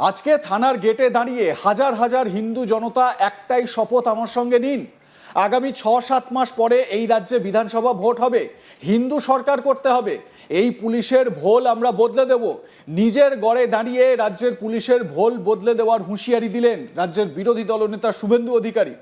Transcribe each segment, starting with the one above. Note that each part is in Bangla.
আজকে থানার গেটে দাঁড়িয়ে হাজার হাজার হিন্দু জনতা একটাই শপথ আমার সঙ্গে নিন। আগামী ছ সাত মাস পরে এই রাজ্যে বিধানসভা ভোট হবে, হিন্দু সরকার করতে হবে। এই পুলিশের ভোল আমরা বদলে দেব। নিজের গড়ে দাঁড়িয়ে রাজ্যের পুলিশের ভোল বদলে দেওয়ার হুঁশিয়ারি দিলেন রাজ্যের বিরোধী দলনেতা শুভেন্দু অধিকারী।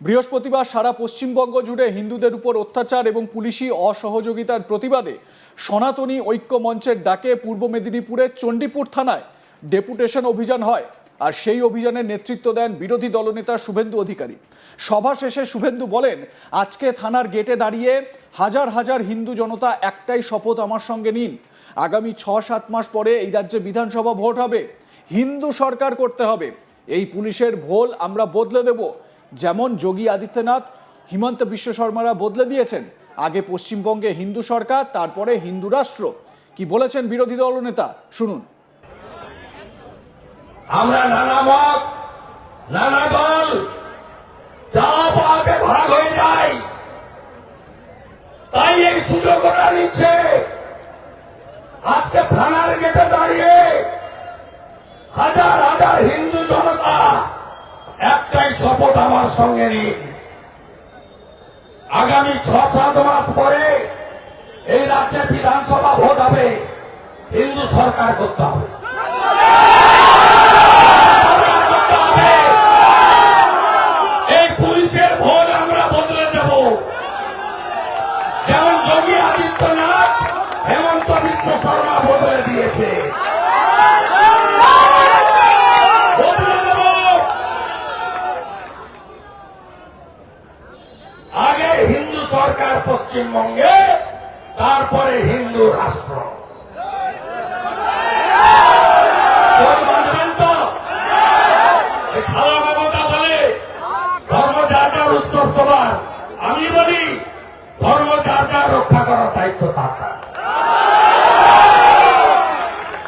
বৃহস্পতিবার সারা পশ্চিমবঙ্গ জুড়ে হিন্দুদের উপর অত্যাচার এবং পুলিশি অসহযোগিতার প্রতিবাদে সনাতনী ঐক্য মঞ্চের ডাকে পূর্ব মেদিনীপুরের চণ্ডীপুর থানায় ডেপুটেশন অভিযান হয় আর সেই অভিযানে নেতৃত্ব দেন বিরোধী দলনেতা শুভেন্দু অধিকারী। সভা শেষে শুভেন্দু বলেন, আজকে থানার গেটে দাঁড়িয়ে হাজার হাজার হিন্দু জনতা একটাই শপথ আমার সঙ্গে নিন। আগামী ছ সাত মাস পরে এই রাজ্যে বিধানসভা ভোট হবে। হিন্দু সরকার করতে হবে। এই পুলিশের ভোল আমরা বদলে দেব। যেমন যোগী আদিত্যনাথ, হিমন্ত বিশ্ব শর্মারা বদলে দিয়েছেন। আগে পশ্চিমবঙ্গে হিন্দু সরকার, তারপরে হিন্দু রাষ্ট্র। কি বলেছেন বিরোধী দলনেতা? শুনুন। আমরা নানা মত, নানা দল যা পাতে ভাগ হয়ে যায়। তাই এই সুযোগ ওরা নিচ্ছে। আজকে থানার গেটে দাঁড়িয়ে হাজার হাজার হিন্দু জনতা একটাই শপথ আমার সঙ্গে নিন। আগামী ছ সাত মাস পরে এই রাজ্যে বিধানসভা ভোট হবে। হিন্দু সরকার করতে হবে। পশ্চিমবঙ্গে, তারপরে হিন্দু রাষ্ট্র। ধর্ম যার যার উৎসব সবার। আমি বলি, ধর্ম যার যার রক্ষা করার দায়িত্ব তার।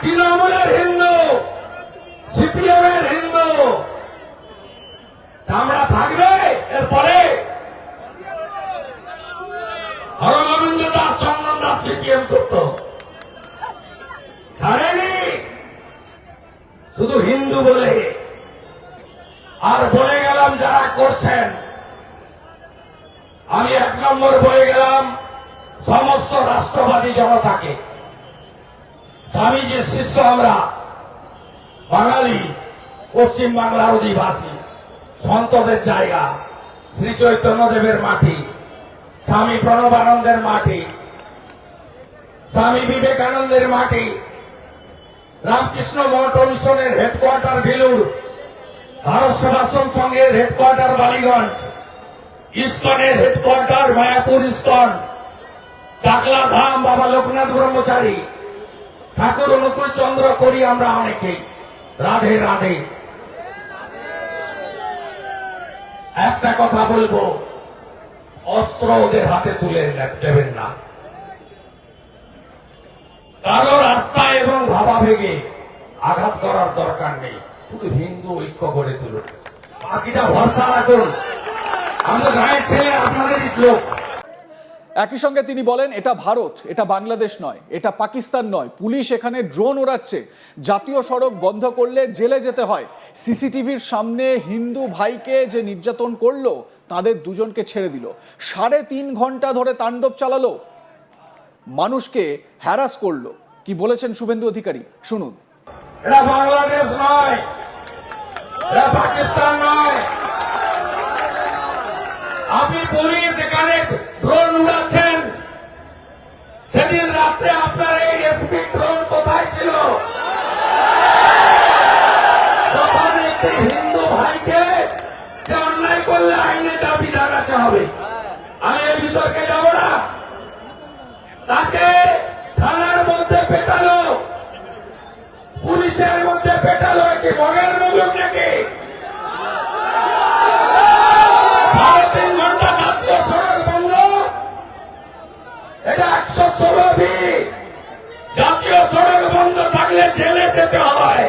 তৃণমূলের হিন্দু সিপিএম এর হিন্দু, চামড়া থাকবে, এরপরে শুধু হিন্দু বলে। আর বলে গেলাম যারা করছেন। আমি এক নম্বর বলে গেলাম, সমস্ত রাষ্ট্রবাদী জনতাকে। স্বামীজির শিষ্য আমরা, বাঙালি পশ্চিম বাংলার অধিবাসী, সন্তদের জায়গা, শ্রী চৈতন্যদেবের মাটি, স্বামী প্রণবানন্দের মাটি, স্বামী বিবেকানন্দের মাটি রামকৃষ্ণ মঠ মিশনের হেডকোয়ার্টার বেলুর ভারত সেবাশ্রম সংঘের হেডকোয়ার্টার বালিগঞ্জ। ইস্কনের হেডকোয়ার্টার মায়াপুর ইস্কন। চাকলা ধাম বাবা লোকনাথ ব্রহ্মচারী। ঠাকুর অনুকূল চন্দ্র করি আমরা অনেকেই রাধে রাধে। একটা কথা বলব। অস্ত্র ওদের হাতে তুলে দেবেন না। কারও রাস্তা এবং ভাবা ভেঙে আঘাত করার দরকার নেই। শুধু হিন্দু ঐক্য গড়ে তুলুন। বাকিটা ভরসা রাখুন। আমরা গায়ের ছেলে, আপনাদেরই লোক। একই সঙ্গে তিনি বলেন, এটা ভারত, এটা বাংলাদেশ নয়, এটা পাকিস্তান নয়। পুলিশ এখানে ড্রোন ওড়াচ্ছে। জাতীয় সড়ক বন্ধ করলে জেলে যেতে হয়। সিসিটিভির সামনে হিন্দু ভাইকে যে নির্যাতন করল, তাদের দুজনকে ছেড়ে দিল। সাড়ে তিন ঘণ্টা ধরে তাণ্ডব চালালো। মানুষকে হ্যারাস করল। কি বলেছেন শুভেন্দু অধিকারী? শুনুন। এটা বাংলাদেশ নয় এটা পাকিস্তান নয়। আপনি পুলিশ এখানে ড্রোন উড়াচ্ছেন। সেদিন রাত্রে আপনার এই এসপি ড্রোন কোথায় ছিল? যখন একটি হিন্দু ভাইকে যে অন্যায় করলে আইনে তা বিধান আছে হবে আমি এই বিতর্কে যাব না তাকে থানার মধ্যে পেটালো পুলিশের মধ্যে পেটালো কি মগের মজুর নাকি সাড়ে তিন ঘণ্টা জাতীয় সড়ক বন্ধ এটা একশো ষোলো বি। জাতীয় সড়ক বন্ধ থাকলে জেলে যেতে হয়।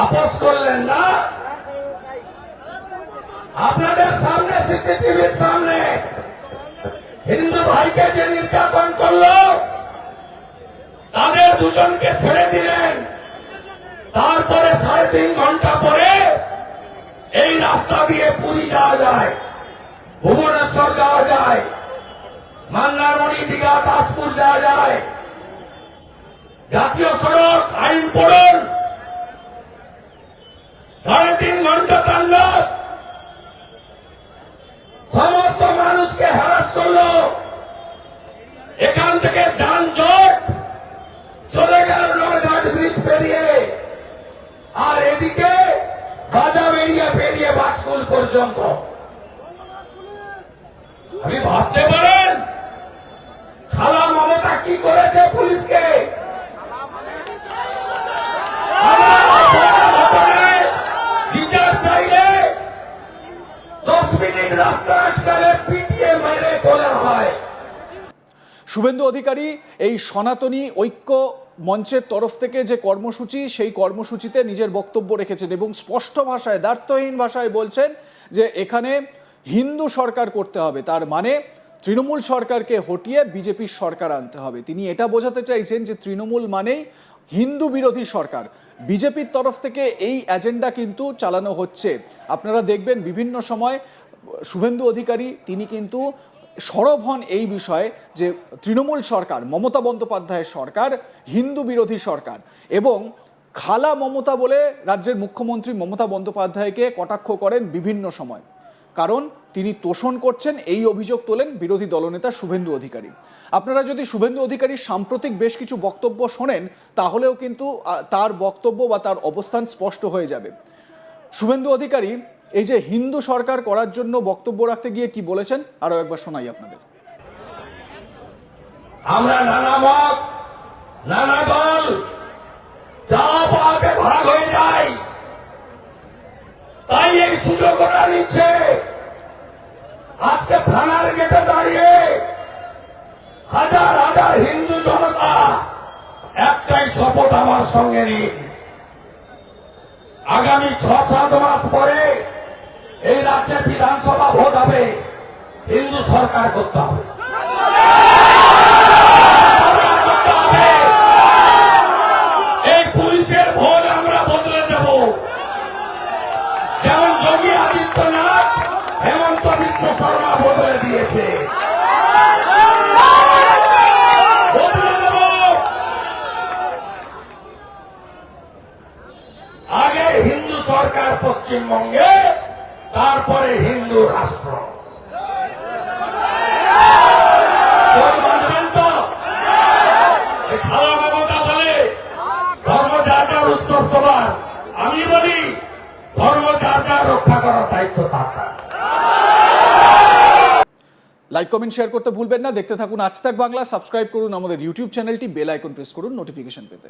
আপোষ করলেন না? আপনাদের সামনে সিসিটিভির সামনে হিন্দু ভাইকে যে নির্যাতন করল, তাদের দুজনকে ছেড়ে দিলেন। তারপর তিন ঘণ্টা পরে এই রাস্তা দিয়ে পুরী যাওয়া যায়, ভুবনেশ্বর যাওয়া যায়। মান্নারমণি দীঘা তাজপুর যাওয়া যায়। জাতীয় সড়ক আইন পড়ুন। সাড়ে তিন ঘণ্টা তাণ্ডব। সমস্ত মানুষকে হ্যারাস করল। এখান থেকে যানজট চলে গেল নয়ঘাট ব্রিজ পেরিয়ে। আর এদিকে বাজা বেরিয়ে পেরিয়ে বাসকুল পর্যন্ত আপনি ভাবতে পারেন খালা মমতা পুলিশকে। আমার অপরাধ ঘটনায় বিচার চাইলে দশ মিনিট রাস্তা আটকালে পিটিয়ে মেরে তোলা হয়। শুভেন্দু অধিকারী এই সনাতনী ঐক্য মঞ্চের তরফ থেকে যে কর্মসূচি সেই কর্মসূচিতে নিজের বক্তব্য রেখেছেন এবং স্পষ্ট ভাষায় দ্বার্থহীন ভাষায় বলছেন যে এখানে হিন্দু সরকার করতে হবে। তার মানে তৃণমূল সরকারকে হটিয়ে বিজেপির সরকার আনতে হবে। তিনি এটা বোঝাতে চাইছেন যে তৃণমূল মানেই হিন্দু বিরোধী সরকার। বিজেপির তরফ থেকে এই এজেন্ডা কিন্তু চালানো হচ্ছে। আপনারা দেখবেন বিভিন্ন সময় শুভেন্দু অধিকারী, তিনি কিন্তু সরব হন এই বিষয়ে যে তৃণমূল সরকার, মমতা বন্দ্যোপাধ্যায়ের সরকার, হিন্দু বিরোধী সরকার এবং খালা মমতা বলে রাজ্যের মুখ্যমন্ত্রী মমতা বন্দ্যোপাধ্যায়কে কটাক্ষ করেন বিভিন্ন সময়। কারণ তিনি তোষণ করছেন, এই অভিযোগ তোলেন বিরোধী দলনেতা শুভেন্দু অধিকারী। আপনারা যদি শুভেন্দু অধিকারীর সাম্প্রতিক বেশ কিছু বক্তব্য শোনেন, তাহলেও কিন্তু তার বক্তব্য বা তার অবস্থান স্পষ্ট হয়ে যাবে। শুভেন্দু অধিকারী, এই যে হিন্দু সরকার করার জন্য বক্তব্য রাখতে গিয়ে কি বলেছেন আরও একবার শোনাই আপনাদের। আমরা নানা এই নিচ্ছে আজকে থানার গেটে দাঁড়িয়ে হাজার হাজার হিন্দু জনতা একটাই শপথ আমার সঙ্গে নিন। আগামী ছ সাত মাস পরে এই রাজ্যে বিধানসভা ভোট হবে, হিন্দু সরকার করতে হবে। আগে হিন্দু সরকার পশ্চিমবঙ্গে, তারপরে হিন্দু রাষ্ট্র। আমি বলি, ধর্ম রক্ষা করার দায়িত্ব। লাইক কমেন্ট শেয়ার করতে ভুলবেন না। দেখতে থাকুন আজ তাক বাংলা। সাবস্ক্রাইব করুন আমাদের ইউটিউব চ্যানেলটি বেল আইকন প্রেস করুন। নোটিফিকেশন পেতে।